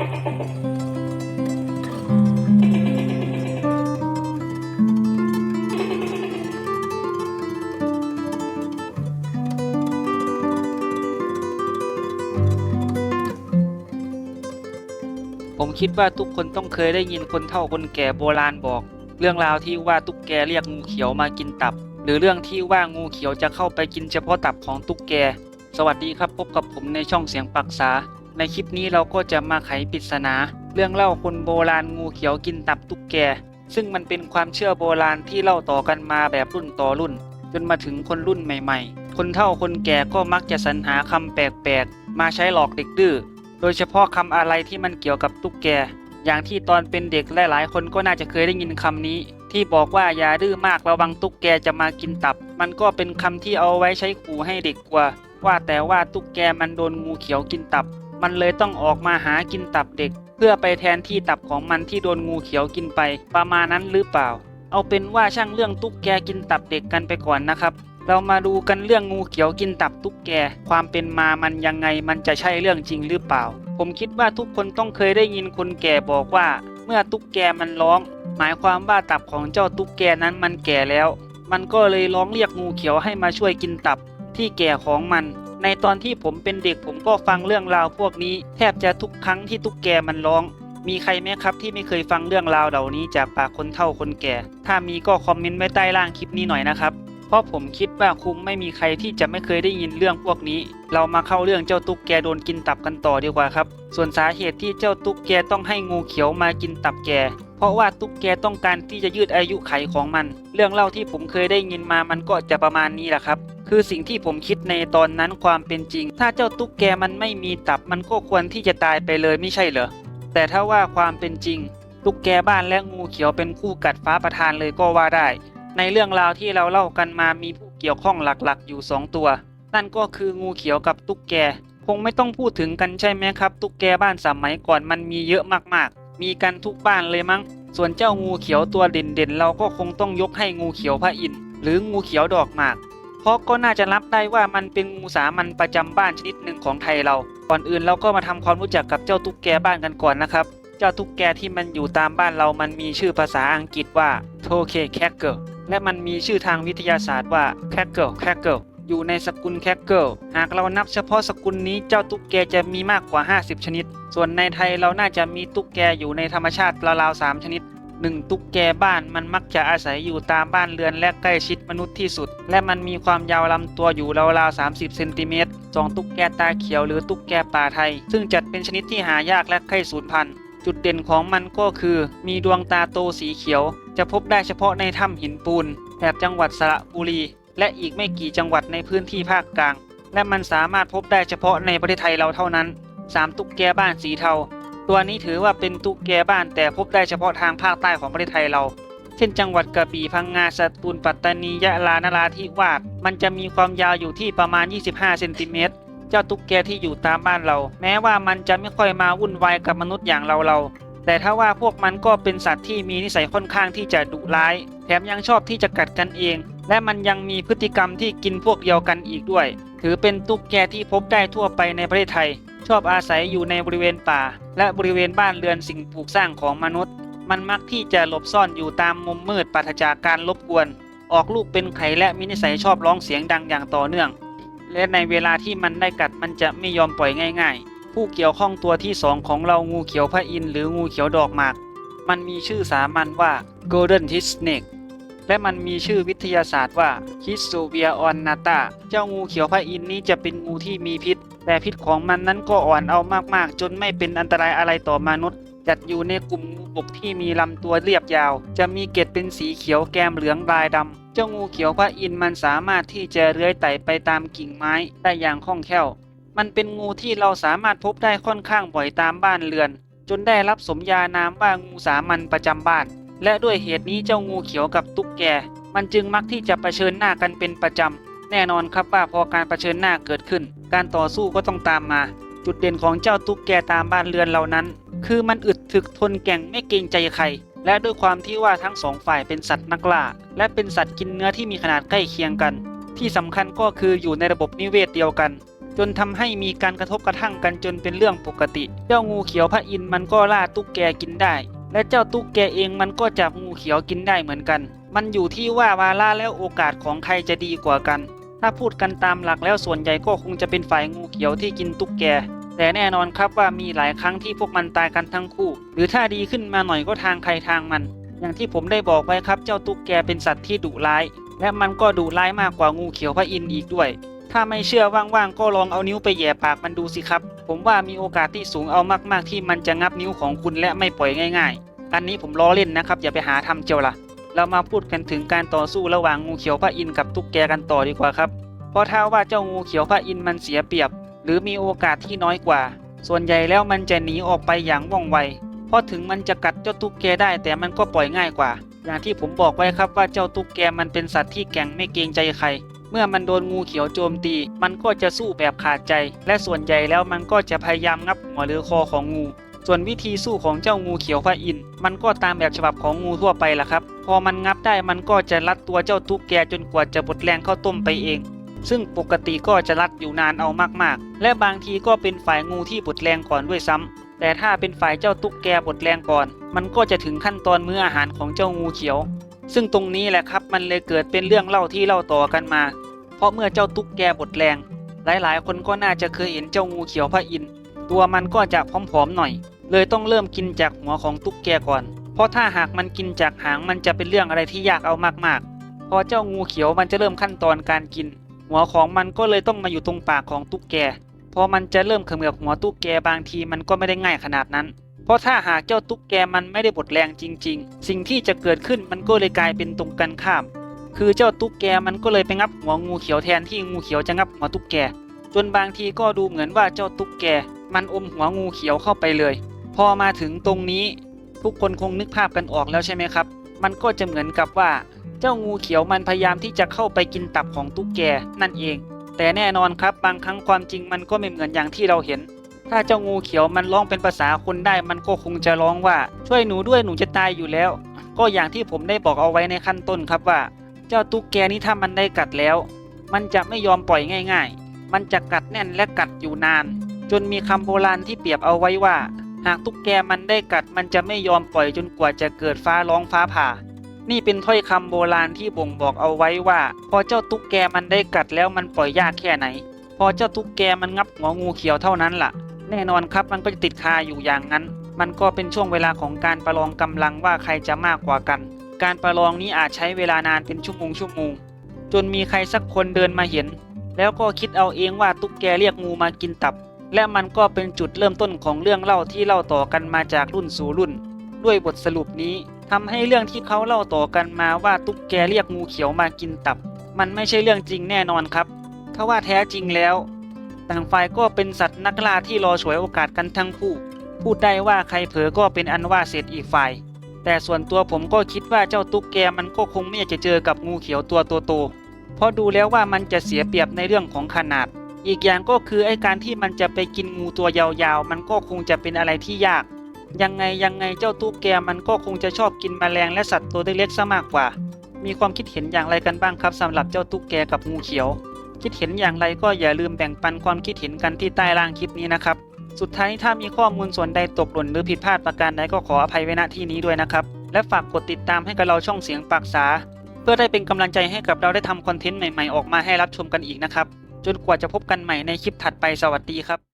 ผมคิดว่าทุกคนต้องเคยได้ยินคนเฒ่าคนแก่โบราณบอก เรื่องราวที่ว่าตุ๊กแกเรียกงูเขียวมากินตับ หรือเรื่องที่ว่างูเขียวจะเข้าไปกินเฉพาะตับของตุ๊กแก สวัสดีครับพบกับผมในช่องเสียงปรักษา ในคลิปนี้เราก็จะมาไขปริศนา เรื่องเล่าคนโบราณงูเขียวกินตับตุ๊กแก ซึ่งมันเป็นความเชื่อโบราณที่เล่าต่อกันมาแบบรุ่นต่อรุ่น จนมาถึงคนรุ่นใหม่ๆ คนเฒ่าคนแก่ก็มักจะสรรหาคำแปลกๆ มาใช้หลอกเด็กดื้อ โดยเฉพาะคำอะไรที่มันเกี่ยวกับตุ๊กแก อย่างที่ตอนเป็นเด็กหลายๆ คนก็น่าจะเคยได้ยินคำนี้ ที่บอกว่าอย่าดื้อมากระวังตุ๊กแกจะมากินตับ มันก็เป็นคำที่เอาไว้ใช้ขู่ให้เด็กกลัวว่าแต่ว่าตุ๊กแกมันโดนงูเขียวกินตับ มันเลยต้องออกมาหากินตับเด็ก เพื่อไปแทนที่ตับของมันที่โดนงูเขียวกินไป ประมาณนั้นหรือเปล่า เอาเป็นว่าช่างเรื่องตุ๊กแกกินตับเด็กกันไปก่อนนะครับ เรามาดูกันเรื่องงูเขียวกินตับตุ๊กแก ความเป็นมามันยังไงมันจะใช่เรื่องจริงหรือเปล่า ผมคิดว่าทุกคนต้องเคยได้ยินคนแก่บอกว่า เมื่อตุ๊กแกมันร้อง หมายความว่าตับของเจ้าตุ๊กแกนั้นมันแก่แล้ว มันก็เลยร้องเรียกงูเขียวให้มาช่วยกินตับที่แก่ของมัน ในตอนที่ผมเป็นเด็กผมก็ฟังเรื่องราวพวกนี้ แทบจะทุกครั้งที่ตุ๊กแกมันร้อง มีใครไหมครับที่ไม่เคยฟังเรื่องราวเหล่านี้จากปากคนเฒ่าคนแก่ ถ้ามีก็คอมเมนต์ไว้ใต้ล่างคลิปนี้หน่อยนะครับ เพราะผมคิดว่าคงไม่มีใครที่จะไม่เคยได้ยินเรื่องพวกนี้ เรามาเข้าเรื่องเจ้าตุ๊กแกโดนกินตับกันต่อดีกว่าครับ ส่วนสาเหตุที่เจ้าตุ๊กแกต้องให้งูเขียวมากินตับแก เพราะว่าตุ๊กแกต้องการที่จะยืดอายุไขของมัน เรื่องเล่าที่ผมเคยได้ยินมามันก็จะประมาณนี้แหละครับ คือสิ่งที่ผมคิดในตอนนั้นความเป็นจริง ถ้าเจ้าตุ๊กแกมันไม่มีตับมันก็ควรที่จะตายไปเลยไม่ใช่เหรอ แต่ถ้าว่าความเป็นจริง ตุ๊กแกบ้านและงูเขียวเป็นคู่กัดฟ้าประทานเลยก็ว่าได้ ในเรื่องราวที่เราเล่ากันมามีผู้เกี่ยวข้องหลักๆ อยู่ 2 ตัว นั่นก็คืองูเขียวกับตุ๊กแก คงไม่ต้องพูดถึงกันใช่ไหมครับ ตุ๊กแกบ้านสมัยก่อนมันมีเยอะมากๆ มีกันทุกบ้านเลยมั้ง ส่วนเจ้างูเขียวตัวเด่นๆ เราก็คงต้องยกให้งูเขียวพระอินทร์หรืองูเขียวดอกหมาก เพราะก็น่าจะรับได้ว่ามันเป็นงูสามัญประจำบ้านชนิดหนึ่งของไทยเรา ก่อนอื่นเราก็มาทำความรู้จักกับเจ้าตุ๊กแกบ้านกันก่อนนะครับ เจ้าตุ๊กแกที่มันอยู่ตามบ้านเรามันมีชื่อภาษาอังกฤษว่าโทเคแคกเกิล และมันมีชื่อทางวิทยาศาสตร์ว่าแคกเกิลแคกเกิลอยู่ในสกุลแคกเกิลหากเรานับเฉพาะสกุลนี้เจ้าตุ๊กแกจะมีมากกว่า 50 ชนิด ส่วนในไทยเราน่าจะมีตุ๊กแกอยู่ในธรรมชาติราวๆ3ชนิดหนึ่งตุ๊กแกบ้านมันมักจะอาศัยอยู่ตามบ้านเรือนและใกล้ชิดมนุษย์ที่สุด และมันมีความยาวลำตัวอยู่ราวๆ30 เซนติเมตรสองตุ๊กแกตาเขียวหรือตุ๊กแกป่าไทย ซึ่งจัดเป็นชนิดที่หายากและใกล้สูญพันธุ์ จุดเด่นของมันก็คือ มีดวงตาโตสีเขียว จะพบได้เฉพาะในถ้ำหินปูนแถบจังหวัดสระบุรี และอีกไม่กี่จังหวัดในพื้นที่ภาคกลาง และมันสามารถพบได้เฉพาะในประเทศไทยเราเท่านั้นสามตุ๊กแกบ้านสีเทา ตัวนี้ถือว่าเป็นตุ๊กแกบ้านแต่พบได้เฉพาะทางภาคใต้ของประเทศไทยเรา เช่นจังหวัดกระบี่พังงาสตูลปัตตานียะลานราธิวาสมันจะมีความยาวอยู่ที่ประมาณ 25 เซนติเมตร เจ้าตุ๊กแกที่อยู่ตามบ้านเรา แม้ว่ามันจะไม่ค่อยมาวุ่นวายกับมนุษย์อย่างเราเรา แต่ถ้าว่าพวกมันก็เป็นสัตว์ที่มีนิสัยค่อนข้างที่จะดุร้าย แถมยังชอบที่จะกัดกันเอง และมันยังมีพฤติกรรมที่กินพวกเดียวกันอีกด้วย ถือเป็นตุ๊กแกที่พบได้ทั่วไปในประเทศไทย ชอบอาศัยอยู่ในบริเวณป่า และบริเวณบ้านเรือนสิ่งปลูกสร้างของมนุษย์ มันมักที่จะหลบซ่อนอยู่ตามมุมมืดปราศจากการรบกวน ออกลูกเป็นไข่และมีนิสัยชอบร้องเสียงดังอย่างต่อเนื่อง และในเวลาที่มันได้กัดมันจะไม่ยอมปล่อยง่าย ๆ ผู้เกี่ยวข้องตัวที่สองของเรางูเขียวพระอินทร์หรืองูเขียวดอกหมาก มันมีชื่อสามัญว่า Golden t i Snake และมันมีชื่อวิทยาศาสตร์ว่า h i s t o v i a ornata เจ้างูเขียวพระอินทร์นี้จะเป็นงูที่มีพิษ แต่พิษของมันนั้นก็อ่อนเอามากๆ จนไม่เป็นอันตรายอะไรต่อมนุษย์ จัดอยู่ในกลุ่มงูบกที่มีลำตัวเรียบยาว จะมีเกล็ดเป็นสีเขียวแกมเหลืองลายดำ เจ้างูเขียวพระอินทร์มันสามารถที่จะเลื้อยไต่ไปตามกิ่งไม้ได้อย่างคล่องแคล่ว มันเป็นงูที่เราสามารถพบได้ค่อนข้างบ่อยตามบ้านเรือน จนได้รับสมญานามว่างูสามัญประจำบ้าน และด้วยเหตุนี้เจ้างูเขียวกับตุ๊กแก มันจึงมักที่จะะเผชิญหน้ากันเป็นประจำ แน่นอนครับว่าพอการรเผชิญหน้าเกิดขึ้น การต่อสู้ก็ต้องตามมา จุดเด่นของเจ้าตุ๊กแกตามบ้านเรือนเหล่านั้น คือมันอึดถึกทนแก่งไม่เกรงใจใครและด้วยความที่ว่าทั้งสองฝ่ายเป็นสัตว์นักล่า และเป็นสัตว์กินเนื้อที่มีขนาดใกล้เคียงกัน ที่สำคัญก็คืออยู่ในระบบนิเวศเดียวกัน จนทำให้มีการกระทบกระทั่งกันจนเป็นเรื่องปกติ เจ้างูเขียวพระอินทร์มันก็ล่าตุ๊กแกกินได้ และเจ้าตุ๊กแกเองมันก็จับงูเขียวกินได้เหมือนกัน มันอยู่ที่ว่าวาระแล้วโอกาสของใครจะดีกว่ากัน ถ้าพูดกันตามหลักแล้วส่วนใหญ่ก็คงจะเป็นฝ่ายงูเขียวที่กินตุ๊กแก แต่แน่นอนครับว่ามีหลายครั้งที่พวกมันตายกันทั้งคู่ หรือถ้าดีขึ้นมาหน่อยก็ทางใครทางมัน อย่างที่ผมได้บอกไว้ครับเจ้าตุ๊กแกเป็นสัตว์ที่ดุร้าย และมันก็ดุร้ายมากกว่างูเขียวพระอินทร์อีกด้วย ถ้าไม่เชื่อว่างๆก็ลองเอานิ้วไปแย่ปากมันดูสิครับ ผมว่ามีโอกาสที่สูงเอามากๆที่มันจะงับนิ้วของคุณและไม่ปล่อยง่ายๆ อันนี้ผมล้อเล่นนะครับ อย่าไปหาทำเจียวล่ะเรามาพูดกันถึงการต่อสู้ระหว่างงูเขียวพระอินทร์กับตุ๊กแกกันต่อดีกว่าครับ เพราะถ้าว่าเจ้างูเขียวพระอินทร์มันเสียเปรียบ หรือมีโอกาสที่น้อยกว่า ส่วนใหญ่แล้วมันจะหนีออกไปอย่างว่องไวเพราะถึงมันจะกัดเจ้าตุ๊กแกได้แต่มันก็ปล่อยง่ายกว่า อย่างที่ผมบอกไว้ครับว่าเจ้าตุ๊กแกมันเป็นสัตว์ที่แข็งไม่เกรงใจใคร เมื่อมันโดนงูเขียวโจมตี มันก็จะสู้แบบขาดใจ และส่วนใหญ่แล้วมันก็จะพยายามงับหัวหรือคอของงู ส่วนวิธีสู้ของเจ้างูเขียวพระอินทร์มันก็ตามแบบฉบับของงูทั่วไปล่ะครับ พอมันงับได้มันก็จะรัดตัวเจ้าตุ๊กแกจนกว่าจะบดแรงเข้าต้มไปเอง ซึ่งปกติก็จะรัดอยู่นานเอามากๆ และบางทีก็เป็นฝ่ายงูที่บดแรงก่อนด้วยซ้ำแต่ถ้าเป็นฝ่ายเจ้าตุ๊กแกบดแรงก่อน มันก็จะถึงขั้นตอนมื้ออาหารของเจ้างูเขียว ซึ่งตรงนี้แหละครับมันเลยเกิดเป็นเรื่องเล่าที่เล่าต่อกันมา เพราะเมื่อเจ้าตุ๊กแกบดแรง หลายๆ คนก็น่าจะเคยเห็นเจ้างูเขียวพระอินทร์ตัวมันก็จะผอมๆหน่อย เลยต้องเริ่มกินจากหัวของตุ๊กแกก่อน เพราะถ้าหากมันกินจากหางมันจะเป็นเรื่องอะไรที่ยากเอามากๆ พอเจ้างูเขียวมันจะเริ่มขั้นตอนการกิน หัวของมันก็เลยต้องมาอยู่ตรงปากของตุ๊กแก พอมันจะเริ่มเขมือบหัวตุ๊กแกบางทีมันก็ไม่ได้ง่ายขนาดนั้น เพราะถ้าหากเจ้าตุ๊กแกมันไม่ได้บดแรงจริง ๆ สิ่งที่จะเกิดขึ้นมันก็เลยกลายเป็นตรงกันข้าม คือเจ้าตุ๊กแกมันก็เลยไปงับหัวงูเขียวแทนที่งูเขียวจะงับหัวตุ๊กแก จนบางทีก็ดูเหมือนว่าเจ้าตุ๊กแก มันอมหัวงูเขียวเข้าไปเลย พอมาถึงตรงนี้ ทุกคนคงนึกภาพกันออกแล้วใช่ไหมครับ มันก็จะเหมือนกับว่า เจ้างูเขียวมันพยายามที่จะเข้าไปกินตับของตุ๊กแกนั่นเอง แต่แน่นอนครับบางครั้งความจริงมันก็ไม่เหมือนอย่างที่เราเห็น ถ้าเจ้างูเขียวมันร้องเป็นภาษาคนได้ มันก็คงจะร้องว่า ช่วยหนูด้วยหนูจะตายอยู่แล้ว ก็อย่างที่ผมได้บอกเอาไว้ในขั้นต้นครับว่า เจ้าตุ๊กแกนี้ถ้ามันได้กัดแล้ว มันจะไม่ยอมปล่อยง่าย ๆ มันจะกัดแน่นและกัดอยู่นาน จนมีคำโบราณที่เปรียบเอาไว้ว่า หากตุ๊กแกมันได้กัด มันจะไม่ยอมปล่อยจนกว่าจะเกิดฟ้าร้องฟ้าผ่า นี่เป็นถ้อยคำโบราณที่บ่งบอกเอาไว้ว่า พอเจ้าตุ๊กแกมันได้กัดแล้วมันปล่อยยากแค่ไหน พอเจ้าตุ๊กแกมันงับหัวงูเขียวเท่านั้นล่ะ แน่นอนครับมันก็จะติดคาอยู่อย่างนั้น มันก็เป็นช่วงเวลาของการประลองกำลังว่าใครจะมากกว่ากัน การประลองนี้อาจใช้เวลานานเป็นชั่วโมงชั่วโมงจนมีใครสักคนเดินมาเห็น แล้วก็คิดเอาเองว่าตุ๊กแกเรียกงูมากินตับ และมันก็เป็นจุดเริ่มต้นของเรื่องเล่าที่เล่าต่อกันมาจากรุ่นสู่รุ่น ด้วยบทสรุปนี้ทำให้เรื่องที่เขาเล่าต่อกันมาว่าตุ๊กแกเรียกงูเขียวมากินตับ มันไม่ใช่เรื่องจริงแน่นอนครับ ถ้าว่าแท้จริงแล้ว ต่างฝ่ายก็เป็นสัตว์นักล่าที่รอฉวยโอกาสกันทั้งคู่ พูดได้ว่าใครเผลอก็เป็นอันว่าเสร็จอีกฝ่าย แต่ส่วนตัวผมก็คิดว่าเจ้าตุ๊กแกมันก็คงไม่อยากจะเจอกับงูเขียวตัวโตๆเพราะดูแล้วว่ามันจะเสียเปรียบในเรื่องของขนาด อีกอย่างก็คือไอ้การที่มันจะไปกินงูตัวยาวๆ มันก็คงจะเป็นอะไรที่ยาก ยังไงยังไงเจ้าตุ๊กแกมันก็คงจะชอบกินแมลงและสัตว์ตัวเล็กๆซะมากกว่า มีความคิดเห็นอย่างไรกันบ้างครับสำหรับเจ้าตุ๊กแกกับงูเขียว คิดเห็นอย่างไรก็อย่าลืมแบ่งปันความคิดเห็นกันที่ใต้ล่างคลิปนี้นะครับ สุดท้ายถ้ามีข้อมูลส่วนใดตกหล่นหรือผิดพลาดประการใดก็ขออภัยไว้ณที่นี้ด้วยนะครับ และฝากกดติดตามให้กับเราช่องเสียงปากษา เพื่อได้เป็นกำลังใจให้กับเราได้ทำคอนเทนต์ใหม่ๆออกมาให้รับชมกันอีกนะครับ จนกว่าจะพบกันใหม่ในคลิปถัดไปสวัสดีครับ